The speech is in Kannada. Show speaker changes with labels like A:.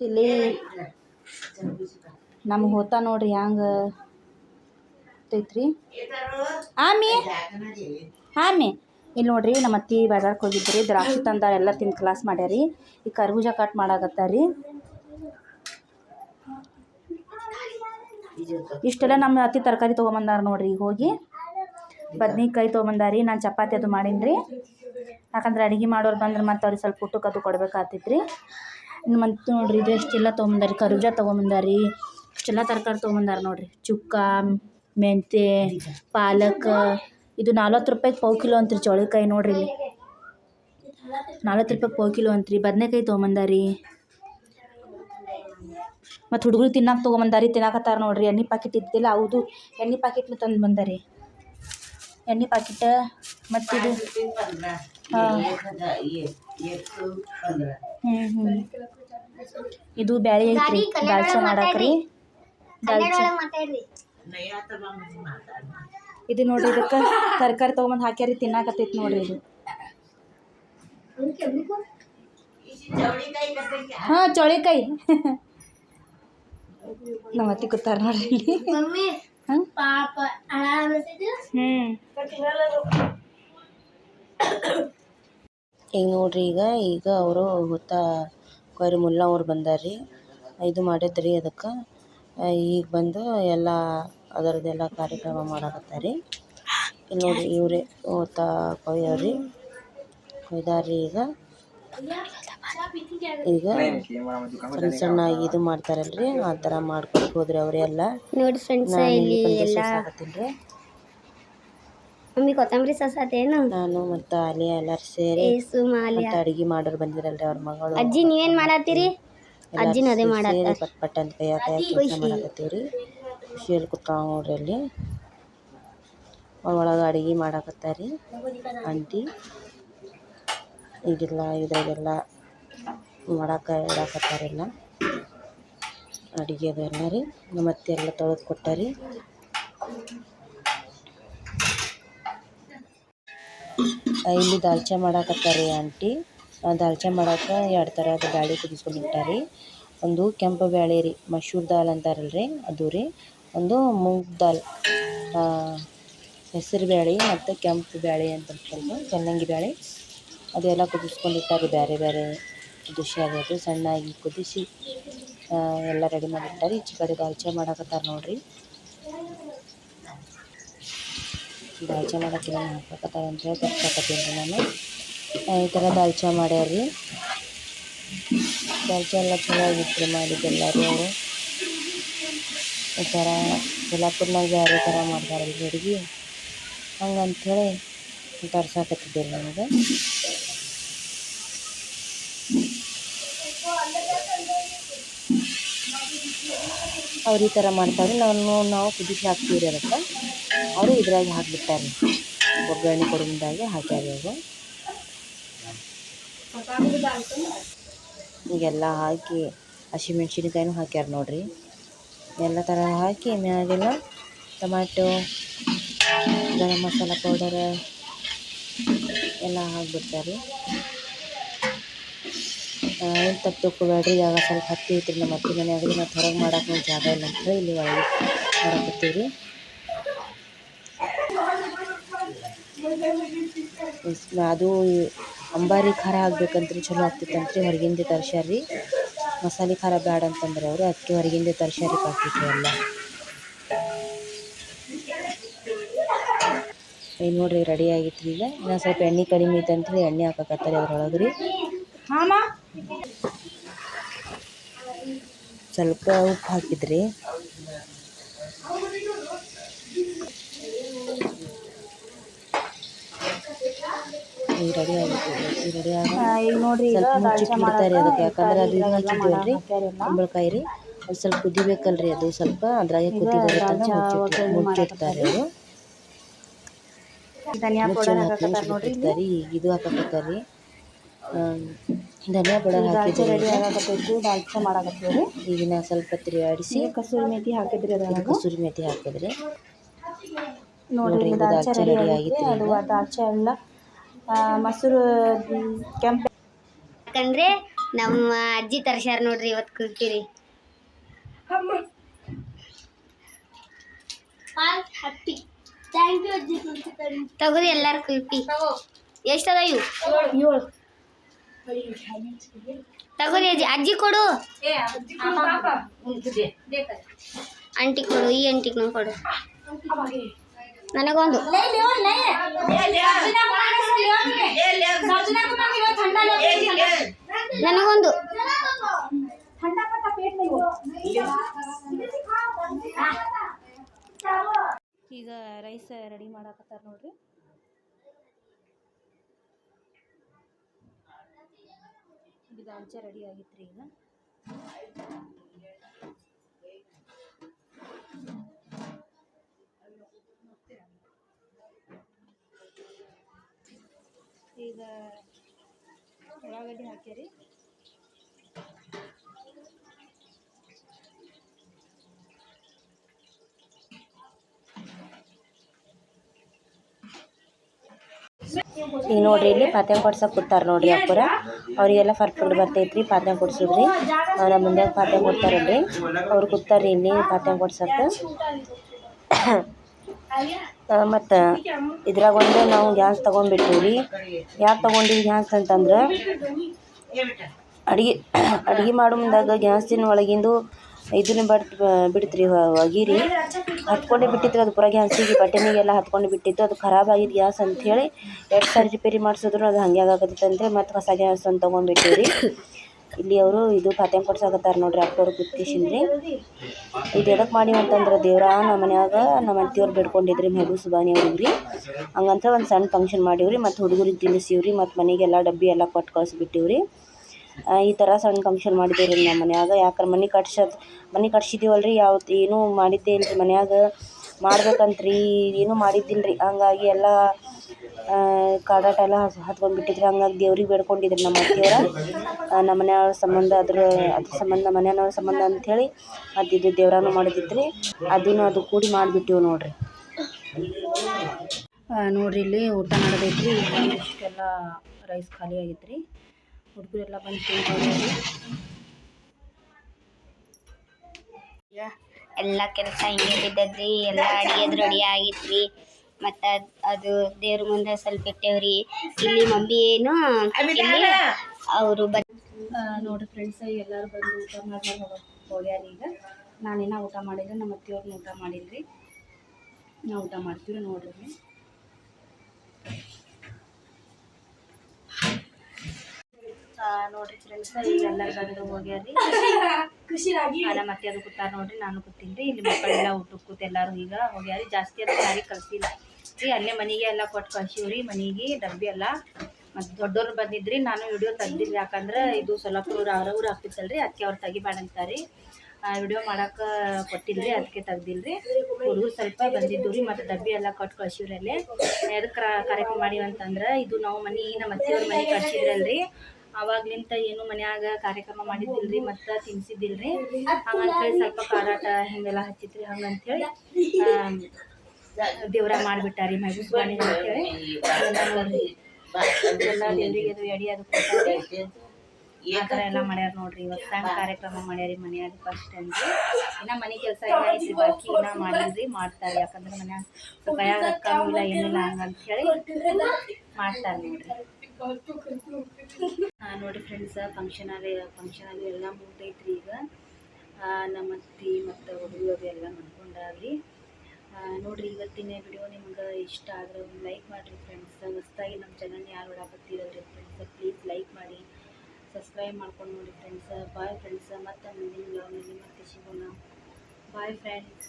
A: ಇಲ್ಲಿ ನಮ್ಗೆ ಹೋತ ನೋಡ್ರಿ ಹ್ಯಾಂಗೆ ಐತ್ರಿ? ಆಮಿ! ಆಮಿ! ಇಲ್ಲಿ ನೋಡ್ರಿ ನಮ್ಮ ಅತ್ತಿ ಬಾಜಾರ್ಗೆ ಹೋಗಿದ್ರಿ, ದ್ರಾಕ್ಷಿ ತಂದಾರ ಎಲ್ಲ ತಿಂದು ಕ್ಲಾಸ್ ಮಾಡ್ಯಾರಿ. ಈ ಕರ್ಬೂಜ ಕಟ್ ಮಾಡಾಕತ್ತಾರಿ. ಇಷ್ಟೆಲ್ಲ ನಮ್ಮ ಅತ್ತಿ ತರಕಾರಿ ತೊಗೊಂಬಂದಾರ ನೋಡ್ರಿ, ಈಗ ಹೋಗಿ. ಬದ್ನಿಕಾಯಿ ತೊಗೊಂಬಂದಾರಿ, ನಾನು ಚಪಾತಿ ಅದು ಮಾಡೀನಿ ರೀ ಯಾಕಂದ್ರೆ ಅಡುಗೆ ಮಾಡೋರು ಬಂದ್ರೆ ಮತ್ತೆ ಅವ್ರಿಗೆ ಸ್ವಲ್ಪ ಊಟಕ್ಕೆ ಅದು ಕೊಡ್ಬೇಕಾಗ್ತೈತೆ ರೀ ಇನ್ನು ಮತ್ತು ನೋಡಿರಿ ಇದು ಎಷ್ಟೆಲ್ಲ ತೊಗೊಂಬಂದಾರಿ? ಕರ್ಜ ತೊಗೊಂಬಂದಾರಿ ಇಷ್ಟೆಲ್ಲ ತರಕಾರಿ ತೊಗೊಂಬಂದಾರ ನೋಡಿರಿ? ಚುಕ್ಕ, ಮೆಂತೆ, ಪಾಲಕ್, ಇದು ನಲ್ವತ್ತು ರೂಪಾಯಿಗೆ ಪಾವು ಕಿಲೋ ಅಂತ್ರಿ ಚೌಳಿಕಾಯಿ ನೋಡಿರಿ ನಲ್ವತ್ತು ರೂಪಾಯಿಗೆ ಪಾವು ಕಿಲೋ ಅಂತ್ರಿ. ಬದನೆಕಾಯಿ ತೊಗೊಂಬಂದಾರಿ. ಮತ್ತು ಹುಡುಗರು ತಿನ್ನಕ್ಕೆ ತೊಗೊಂಬಂದಾರಿ, ತಿನ್ನಕತ್ತಾರೆ ನೋಡಿರಿ. ಎಣ್ಣೆ ಪಾಕಿಟ್ ಇದ್ದಿಲ್ಲ, ಹೌದು. ಎಣ್ಣೆ ಪಾಕಿಟ್ನು ತಂದು ಬಂದಾರಿ. ಎಣ್ಣೆ ಪಾಕಿಟ ಮತ್ತು ಇದು ಹಾಂ ಹ್ಞೂ ಹ್ಞೂ ಇದು ಬ್ಯಾಳಿ ಐತ್ರಿ ದಾಲ್ಚಾ ಮಾಡಾಕ್ರಿ. ದಾಲ್ಚ ಇದು ನೋಡ್ರಿ ಇದಕ್ಕೆ ತರಕಾರಿ ತೊಗೊಂಬಂದು ಹಾಕ್ಯಾರಿ ತಿನ್ನಾಕತ್ತೈತಿ ನೋಡ್ರಿ ಇದು. ಹಾಂ ಚೌಳಿಕಾಯಿ. ನಮ್ಮ ಅತ್ತಿ ಕೂತಾರ ನೋಡ್ರಿ
B: ಈಗ ನೋಡ್ರಿ ಈಗ ಈಗ ಅವರು ಗೊತ್ತಾ ಕೊಯ್ರಿ ಮುಲ್ಲ ಅವ್ರು ಬಂದಾರ್ರಿ. ಇದು ಮಾಡಿದ್ರಿ ಅದಕ್ಕೆ. ಈಗ ಬಂದು ಎಲ್ಲ ಅದರದ್ದೆಲ್ಲ ಕಾರ್ಯಕ್ರಮ ಮಾಡಕತ್ತಾರಿ ಇಲ್ಲಿ ನೋಡ್ರಿ ಇವರೇ ಹುತ್ತ ಕೊಯ್ಯವ್ರಿ ಕೊಯ್ದಾರ್ರಿ ಈಗ. ಈಗ ಸಣ್ಣ ಸಣ್ಣ ಇದು ಮಾಡ್ತಾರಲ್ರಿ ಆ ಥರ ಮಾಡ್ಕೊಂಡು ಹೋದ್ರಿ ಅವರೆಲ್ಲ
C: ನೋಡಿ ಫ್ರೆಂಡ್ಸ್ ಇಲ್ಲಿ ಎಲ್ಲ ಮಮ್ಮಿ ಕೊತ್ತಂಬರಿ ಸಸಾತೇನು
B: ನಾನು ಮತ್ತು ಅಲ್ಲಿ ಎಲ್ಲರೂ ಸೇರಿ
C: ಏಸು ಮಾಲಿ
B: ಮತ್ತು ಅಡಿಗೆ ಮಾಡೋರು ಬಂದಿರಲ್ರಿ ಅವ್ರ ಮಗಳು.
C: ಅಜ್ಜಿ ನೀವೇನ್ ಮಾಡತ್ತೀರಿ? ಅಜ್ಜಿನ ಅದೇ
B: ಸೇರಿ ಪಟ್ ಪಟ್ ಅಂತ ಕೈಯ ಕೈಯ ಕೆಲಸ ಮಾಡಕತ್ತೀವ್ರಿ. ಖುಷಿಯಲ್ಲಿ ಕೂತಾವ ನೋಡ್ರಿ ಅಲ್ಲಿ. ಒಳಗೆ ಅಡಿಗೆ ಮಾಡಾಕತ್ತಾರಿ. ಆಂಟಿ. ಈಗೆಲ್ಲ ಇದಾಗೆಲ್ಲ ಮಾಡಾಕ ಇಡಾಕತ್ತಾರೆಲ್ಲ. ಅಡುಗೆದು ಎಲ್ಲ ರೀ ನಮ್ಮ ಅತ್ತೆ ಎಲ್ಲ ತೊಳೆದು ಕೊಟ್ಟಾರಿ. ಇಲ್ಲಿ ದಾಲ್ಚೆ ಮಾಡಾಕತ್ತಾರೆ ಆಂಟಿ. ದಾಲ್ಚೆ ಮಾಡಕ್ಕೆ ಎರಡು ಥರದ ಬ್ಯಾಳೆ ಕುದಿಸ್ಕೊಂಡಿಟ್ಟಾರಿ ಒಂದು ಕೆಂಪು ಬ್ಯಾಳೆ ರೀ ಮಸೂರ್ ದಾಲ್ ಅಂತಾರಲ್ರಿ, ಅದು ರೀ. ಒಂದು ಮೂಗ್ ದಾಲ್ ಹೆಸರು ಬ್ಯಾಳೆ ಮತ್ತು ಕೆಂಪು ಬ್ಯಾಳೆ ಅಂತ ಅಂತಂದು ಚೆನ್ನಂಗಿ ಬ್ಯಾಳೆ. ಅದೆಲ್ಲ ಕುದಿಸ್ಕೊಂಡಿಟ್ಟಾರಿ ಬೇರೆ ಬೇರೆ ಅದು ಸಣ್ಣಾಗಿ ಕುದಿಸಿ ಎಲ್ಲ ರೆಡಿ ಈ ಈಚೆ ಕಡೆ ದಾಲ್ಚೆ ಮಾಡಕತ್ತಾರೆ ನೋಡ್ರಿ. ದಾಲ್ಚೆ ಮಾಡಕ್ಕೆ ಏನೇನು ಹಾಕ್ಬೇಕತ್ತಾರ ಅಂತೇಳಿ ತರ್ಸಕತ್ತೀನಿ ರೀ ನಾನು. ಈ ಥರ ದಾಲ್ಚೆ ಮಾಡ್ಯಾರ್ರಿ. ದಾಲ್ಚೆ ಎಲ್ಲ ಚಲೋ ಆಗಿತ್ತು ರೀ ಮಾಡಿದ್ದೆಲ್ಲ ರೀ ಅವರು ಈ ಥರ ಗುಲಾಪುರ್ನಾಗ ಬೇರೆ ಥರ ಮಾಡ್ತಾರಲ್ರಿ ಅಡ್ಗೆ. ಹಂಗಂಥೇಳಿ ತರ್ಸಕತ್ತಿದ್ದೆ ನನಗೆ ಅವ್ರು ಈ ಥರ ಮಾಡ್ತಾರೆ. ನಾನು, ನಾವು ಕುದಿಸಿ ಹಾಕ್ತೀವಿ ಅದಕ್ಕೆ ಅವರು ಇದ್ರಾಗೆ ಹಾಕ್ಬಿಟ್ಟಾರೆ ಒಗ್ಗರಣೆ ಕೊಡೋದಾಗೆ ಹಾಕ್ಯಾರ ಅವರು. ಈಗೆಲ್ಲ ಹಾಕಿ, ಹಸಿಮೆಣ್ಸಿನ್ಕಾಯಿನೂ ಹಾಕ್ಯಾರ ನೋಡ್ರಿ. ಎಲ್ಲ ಥರ ಹಾಕಿ ಮ್ಯಾಗೆಲ್ಲ ಟೊಮ್ಯಾಟೊ, ಗರಂ ಮಸಾಲ ಪೌಡರ್ ಎಲ್ಲ ಹಾಕ್ಬಿಡ್ತಾರೆ. ತಪ್ಪು ತಿಳ್ಕೊಬೇಡ್ರಿ ಜಾಗ ಸ್ವಲ್ಪ ಹತ್ತಿ ಐತ್ರಿ ನಮ್ಮ ಅತ್ತೆ ಮನ್ಯಾಗ ನಾವು ಮತ್ತು ಹೊರಗೆ ಮಾಡಕ್ಕೆ ಜಾಗ ಇಲ್ಲ ಅಂತ ಇಲ್ಲಿ ಒಳಗೆ ಮಾಡಕತ್ತೀವಿ ಅದು ಅಂಬಾರಿ ಖಾರ ಹಾಕ್ಬೇಕಂತ್ರಿ ಚಲೋ ಆಗ್ತಿತ್ತಂತ್ರಿ, ಹೊರಗಿಂದ ತರ್ಸ್ಯಾರ ಮಸಾಲೆ ಖಾರ ಬ್ಯಾಡ ಅಂತಂದ್ರೆ ಅವರು ಅದಕ್ಕೆ ಹೊರಗಿಂದ ತರ್ಸ್ಯಾರಿ ರೀ ಪಾಕಿಟ್ ಎಲ್ಲ. ಈಗ ನೋಡ್ರಿ, ರೆಡಿ ಆಗಿತ್ತು ಈಗ ಇನ್ನೂ ಸ್ವಲ್ಪ ಎಣ್ಣೆ ಕಡಿಮೆ ಐತಂತ್ರಿ, ಎಣ್ಣೆ ಹಾಕಕತ್ತಾರೆ ಅದ್ರೊಳಗೆ ರೀ ಸ್ವಲ್ಪ ಉಪ್ಪು ಹಾಕಿದ್ರಿ. ಈಗ ರೆಡಿ ಆಗೈತಿ ಈಗ ರೆಡಿ ಆಗ
A: ಈಗ ನೋಡ್ರಿ
B: ಸ್ವಲ್ಪ ಅದಕ್ಕೆ ಯಾಕಂದ್ರೆ ಅದು ಇದು ಹಚ್ಚಿದ್ವಲ್ರಿ. ಕುಂಬಳಕಾಯಿ ರೀ ಅದು ಸ್ವಲ್ಪ ಕುದಿಬೇಕಲ್ರಿ ಅದು ಸ್ವಲ್ಪ ಅದ್ರಾಗೆ ಕುದಿ ಬರುತ್ತಂತ
A: ದಾಲ್ಚಾ
B: ಮುಚ್ಚಿಟ್ಟು ಮುಚ್ಚಿಡ್ತಾರೆ ಅವರು
A: ಧನಿಯಾ ಪೌಡರ್
B: ಒಂದು ಹತ್ತು
A: ಹಾಕತ್ತಾರ ನೋಡ್ರಿ
B: ಈಗ ಇದು ಹಾಕಕತ್ತಾರೆ ರೀ ಧನಿಯಾ ಪೌಡರ್
A: ದಾಲ್ಚಾ
B: ಹಾಕಿದ್ರಿ
A: ರೆಡಿ ಆಗಕತ್ತೈತಿ ದಾಲ್ಚಾ ಮಾಡಾಕತ್ತೀವಿ.
B: ಈಗಿನ ಸ್ವಲ್ಪ ತಿರುಗಾಡಿಸಿ.
A: ಆಡಿಸಿ ಕಸೂರಿ ಮೇತಿ ಹಾಕಿದ್ರಿ ಅದ್ರಾಗ
B: ಕಸೂರಿ ಮೇಥಿ ಹಾಕಿದ್ರಿ.
A: ನೋಡ್ರಿ ದಾಲ್ಚಾ ರೆಡಿ
B: ಆಗಿತ್ತು
A: ಅದು. ದಾಲ್ಚಾ ಎಲ್ಲ ಮೊಸರು ಕೆಂಪು
C: ಯಾಕಂದ್ರೆ ನಮ್ಮ ಅಜ್ಜಿ ತರ್ಸ್ಯಾರ ನೋಡ್ರಿ ಇವತ್ತು ಕುಲ್ತಿರಿ ತಗೋರಿ ಎಲ್ಲಾರು ಕುಲ್ಪಿ. ಎಷ್ಟದ ಇವು? ತಗೋರಿ ಅಜ್ಜಿ ಅಜ್ಜಿ ಕೊಡು. ಆಂಟಿ ಕೊಡು ಈ ಆಂಟಿಗೆ ಕೊಡು. ನನಗೊಂದು. ನನಗೊಂದು.
A: ಈಗ ರೈಸ್ ರೆಡಿ ಮಾಡಾಕತ್ತಾರ ನೋಡ್ರಿ. ಇದು ಅಂಚೆ ರೆಡಿ ಆಗಿತ್ರಿ ಈಗ. ಈಗ ಉಳ್ಳಾಗಡ್ಡಿ ಹಾಕ್ಯಾರಿ.
B: ಈಗ ನೋಡ್ರಿ ಇಲ್ಲಿ ಪಾತ್ಯ ಕೊಡ್ಸಕ್ಕೆ ಕೂತಾರ ನೋಡ್ರಿ ಅಪ್ಪರ ಅವರಿಗೆಲ್ಲ ಪರ್ಫೆಕ್ಟ್ ಬರ್ತೈತ್ರಿ ಪಾತ್ಯ ಕೊಡ್ಸಿದ್ರಿ. ಅವ್ರ ಮುಂದೆ ಪಾತ್ಯ ಕೊಡ್ತಾರಲ್ರಿ ಅವ್ರು ಕೂತಾರ್ರಿ ಇಲ್ಲಿ ಪಾತ್ಯ ಕೊಡ್ಸಕ್ಕೆ ಮತ್ತು ಇದ್ರಾಗ ಒಂದು ನಾವು ಗ್ಯಾಸ್ ತೊಗೊಂಡ್ಬಿಟ್ಟಿವ್ರಿ. ಯಾಕೆ ತೊಗೊಂಡಿವಿ ಗ್ಯಾಸ್ ಅಂತಂದ್ರೆ ಅಡುಗೆ ಅಡುಗೆ ಮಾಡೋ ಮುಂದಾಗ ಗ್ಯಾಸಿನ ಒಳಗಿಂದು ಇದನ್ನ ಬಟ್ ಬಿಡ್ತ್ರಿ ಒಗಿರಿ. ಹತ್ಕೊಂಡೇ ಬಿಟ್ಟಿತ್ತು ಅದು ಪೂರ ಗ್ಯಾಸಿಗೆ ಬಟನಿಗೆಲ್ಲ ಹತ್ಕೊಂಡು ಬಿಟ್ಟಿತ್ತು. ಅದು ಖರಾಬ್ ಆಗಿದ್ದು ಗ್ಯಾಸ್ ಅಂಥೇಳಿ ಎರಡು ಸಾರಿ ರಿಪೇರಿ ಮಾಡಿಸಿದ್ರು. ಅದು ಹಾಗೆ ಆಗಕತ್ತಿತ್ತು ಅಂತೇಳಿ ಮತ್ತೆ ಹೊಸ ಗ್ಯಾಸ್ ಒಂದು ತೊಗೊಂಡ್ಬಿಟ್ಟಿವ್ರಿ. ಇಲ್ಲಿ ಅವರು ಇದು ಪಾತ್ಯ ಕೊಡ್ಸಾಕತ್ತಾರ ನೋಡ್ರಿ ಅಕ್ಕವ್ರು ಕುತ್ಕಿಸಿಂದ್ರಿ ಇದು ಎದಕ್ಕೆ ಮಾಡಿ ಅಂತಂದ್ರೆ ದೇವ್ರ ನಮ್ಮ ಮನ್ಯಾಗ ನಮ್ಮ ಅಂತಿಯವ್ರು ಬೇಡ್ಕೊಂಡಿದ್ರಿ ಮೆಹಬೂ ಸುಬಾನಿ ಅವ್ರಿಗೆ ರೀ ಹಂಗಂತ ಒಂದು ಸಣ್ಣ ಫಂಕ್ಷನ್ ಮಾಡೀವ್ರಿ. ಮತ್ತು ಹುಡುಗರಿಗೆ ತಿನ್ನಿಸೀವ್ರಿ ಮತ್ತು ಮನೆಗೆಲ್ಲ ಡಬ್ಬಿ ಎಲ್ಲ ಕೊಟ್ಟು ಕಳಿಸ್ಬಿಟ್ಟಿವ್ರಿ. ಈ ಥರ ಸಣ್ಣ ಫಂಕ್ಷನ್ ಮಾಡಿದ್ದೇವೆ ರೀ ನಮ್ಮ ಮನ್ಯಾಗ. ಯಾಕಂದ್ರೆ ಮನೆ ಕಟ್ಸೋದು, ಮನೆ ಕಟ್ಸಿದ್ದೀವಲ್ಲ ರೀ ಯಾವತ್ತು ಏನೂ ಮಾಡಿದ್ದೇ ಇಲ್ರಿ ಮನ್ಯಾಗ. ಮಾಡ್ಬೇಕಂತ್ರಿ, ಏನೂ ಮಾಡಿದ್ದಿಲ್ಲ ರೀ ಹಂಗಾಗಿ ಎಲ್ಲ ಕಾಡಾಟ ಎಲ್ಲ ಹತ್ಕೊಂಡ್ಬಿಟ್ಟಿದ್ರಿ. ಹಂಗಾಗಿ ದೇವ್ರಿಗೆ ಬೇಡ್ಕೊಂಡಿದ್ರಿ ನಮ್ಮ ಅತ್ತೆಯವ್ರ. ನಮ್ಮ ಮನೆಯವ್ರ ಸಂಬಂಧ, ಅದ್ರ ಅದ್ರ ಸಂಬಂಧ, ಮನೆಯವ್ರ ಸಂಬಂಧ ಅಂಥೇಳಿ ಮತ್ತು ಇದು ದೇವ್ರಾನು ಮಾಡಿದ್ರಿ ಅದನ್ನು ಅದು ಕೂಡಿ ಮಾಡಿಬಿಟ್ಟಿವಿ ನೋಡ್ರಿ.
A: ನೋಡ್ರಿ, ಇಲ್ಲಿ ಊಟ ನಡೆದೈತ್ರಿ. ಇಷ್ಟೆಲ್ಲ ರೈಸ್ ಖಾಲಿ ಆಗೈತೆ ರೀ ಹುಡುಗರೆಲ್ಲ ಬಂದು ತಿಂದ್ರಿ
C: ಎಲ್ಲ ಕೆಲಸ ಹಿಂಗೆ ಬಿದ್ದದ್ರಿ ಎಲ್ಲ ಅಡಿಗೆದು ರೆಡಿ ಆಗಿತ್ರಿ ಮತ್ತು ಅದು ದೇವ್ರ ಮುಂದೆ ಸ್ವಲ್ಪ ಇಟ್ಟೇವ್ರಿ. ಇಲ್ಲಿ ಮಮ್ಮಿ ಏನು ಇಲ್ಲಿ ಅವರು ಬಂದು
A: ನೋಡ್ರಿ ಫ್ರೆಂಡ್ಸ್ ಎಲ್ಲರೂ ಬಂದು ಊಟ ಮಾಡಿ ಹೋಗ್ಯಾರ ಈಗ. ನಾನೇನ ಊಟ ಮಾಡಿದ್ರೆ ನಮ್ಮ ಅತ್ತಿಯವ್ರನ್ನ ಊಟ ಮಾಡಿಲ್ರಿ. ನಾವು ಊಟ ಮಾಡ್ತೀವಿ ನೋಡ್ರಿ ಇಲ್ಲಿ. ಆ, ನೋಡ್ರಿ ಫ್ರೆಂಡ್ಸ್ ಈಗ ಎಲ್ಲರೂ ಬಂದು ಹೋಗ್ಯಾರಿ ಖುಷಿಯಾಗಿ ನಮ್ಮ ಅತ್ತೆ ಅದು ಕೂತಾರ ನೋಡ್ರಿ ನಾನು ಕೂತೀನಿ ಇಲ್ಲಿ ಮಕ್ಕಳೆಲ್ಲ ಊಟಕ್ಕೆ ಕೂತ ಎಲ್ಲರೂ ಈಗ ಹೋಗ್ಯಾರಿ ಜಾಸ್ತಿ ಅದು ಯಾರಿಗೆ ಕಳ್ಸಿಲ್ಲ. ರೀ ಅಲ್ಲೇ ಮನೆಗೆ ಎಲ್ಲ ಕೊಟ್ಟು ಕಳ್ಸೀವ್ರಿ ಮನೆಗೆ ಡಬ್ಬಿ ಎಲ್ಲ. ಮತ್ತು ದೊಡ್ಡವ್ರು ಬಂದಿದ್ರಿ ನಾನು ವಿಡಿಯೋ ತೆಗ್ದಿಲ್ಲ ಯಾಕಂದ್ರೆ ಇದು ಸೊಲ್ಲಾಪುರ ಅವ್ರ ಊರು ಆಗ್ತಿತ್ತಲ್ರಿ ಅದಕ್ಕೆ ಅವ್ರು ತೆಗಿಬೇಡಂತಾರೆ ವಿಡಿಯೋ ಮಾಡಕ್ಕೆ ಕೊಟ್ಟಿಲ್ರಿ ಅದಕ್ಕೆ ತೆಗ್ದಿಲ್ರಿ. ಹುಡುಗರು ಸ್ವಲ್ಪ ಬಂದಿದ್ದು ರೀ ಮತ್ತು ಡಬ್ಬಿ ಎಲ್ಲ ಕೊಟ್ಟು ಕಳ್ಸಿವ್ರಿ ಅಲ್ಲಿ. ಎದಕ್ಕೆ ಕಾರ್ಯಕ್ರಮ ಮಾಡಿವಂತಂದ್ರೆ ಅಂತಂದ್ರೆ ಇದು ನಾವು ಮನೆ ನಮ್ಮ ಅತ್ತೆಯವ್ರ ಮನೆ ಕಳ್ಸಿದ್ರಲ್ರಿ. ಅವಾಗ್ಲಿಂತ ಏನು ಮನ್ಯಾಗ ಕಾರ್ಯಕ್ರಮ ಮಾಡಿದ್ದಿಲ್ರಿ ಮತ್ತು ತಿನ್ಸಿದ್ದಿಲ್ರಿ? ಹಂಗಂತೇಳಿ ಸ್ವಲ್ಪ ಕಾರಾಟ ಹಿಂಗೆಲ್ಲ ಹಚ್ಚಿತ್ರಿ ಹಂಗಂತೇಳಿ ದೇವ್ರ ಮಾಡಿಬಿಟ್ಟಾರಿ ಮೈಸೂರು ಅಂತೇಳಿ. ಎಲ್ಲ ದೇವ್ರಿಗೆ ಅದು ಎಡಿ ಅದು ಕೊಟ್ಟಾರಿ. ಆ ಥರ ಎಲ್ಲ ಮಾಡ್ಯಾರ ನೋಡ್ರಿ. ಇವತ್ತು ಸಣ್ಣ ಕಾರ್ಯಕ್ರಮ ಮಾಡ್ಯಾರಿ ಮನ್ಯಾಗ ಫಸ್ಟ್ ಟೈಮ್ ಇನ್ನ ಮನೆ ಕೆಲಸ ಎಲ್ಲ ಐತಿ ಬಾಕಿ ಇನ್ನ ಮಾಡಿದ್ರಿ ಮಾಡ್ತಾರೆ. ಯಾಕಂದ್ರೆ ಮನ್ಯಾಗ ಸ್ವಲ್ಪ ಕೈಯಾಗ ರೊಕ್ಕನೂ ಇಲ್ಲ, ಏನಿಲ್ಲ ಹಂಗಂತ ಹೇಳಿ ಮಾಡ್ತಾರೆ ನೋಡ್ರಿ. ಆ, ಫ್ರೆಂಡ್ಸ ಫಂಕ್ಷನ್ ಅಲ್ಲಿ ಫಂಕ್ಷನ್ ಅಲ್ಲಿ ಎಲ್ಲ ಮುಗ್ದೈತ್ರಿ ಈಗ ನಮ್ಮ ಅತ್ತಿ ಮತ್ತು ಹುಡುಗರು ಎಲ್ಲ ಮಾಡ್ಕೊಂಡಾಗ್ರಿ ನೋಡಿರಿ ಇವತ್ತಿನ ವಿಡಿಯೋ ನಿಮ್ಗೆ ಇಷ್ಟ ಆದ್ರೆ ಒಂದು ಲೈಕ್ ಮಾಡಿರಿ ಫ್ರೆಂಡ್ಸ್ ಹೊಸ್ದಾಗಿ ನಮ್ಮ ಚಾನಲ್ ಯಾರು ನೋಡಕತ್ತೀರಲ್ರಿ ಫ್ರೆಂಡ್ಸ್ ಪ್ಲೀಸ್ ಲೈಕ್ ಮಾಡಿ ಸಬ್ಸ್ಕ್ರೈಬ್ ಮಾಡ್ಕೊಂಡು ನೋಡಿ ಫ್ರೆಂಡ್ಸ್ ಬಾಯ್ ಫ್ರೆಂಡ್ಸ್ ಮತ್ತೆ ಮುಂದಿನ ಮತ್ತೆ ಸಿಗೋಣ ಬಾಯ್ ಫ್ರೆಂಡ್ಸ್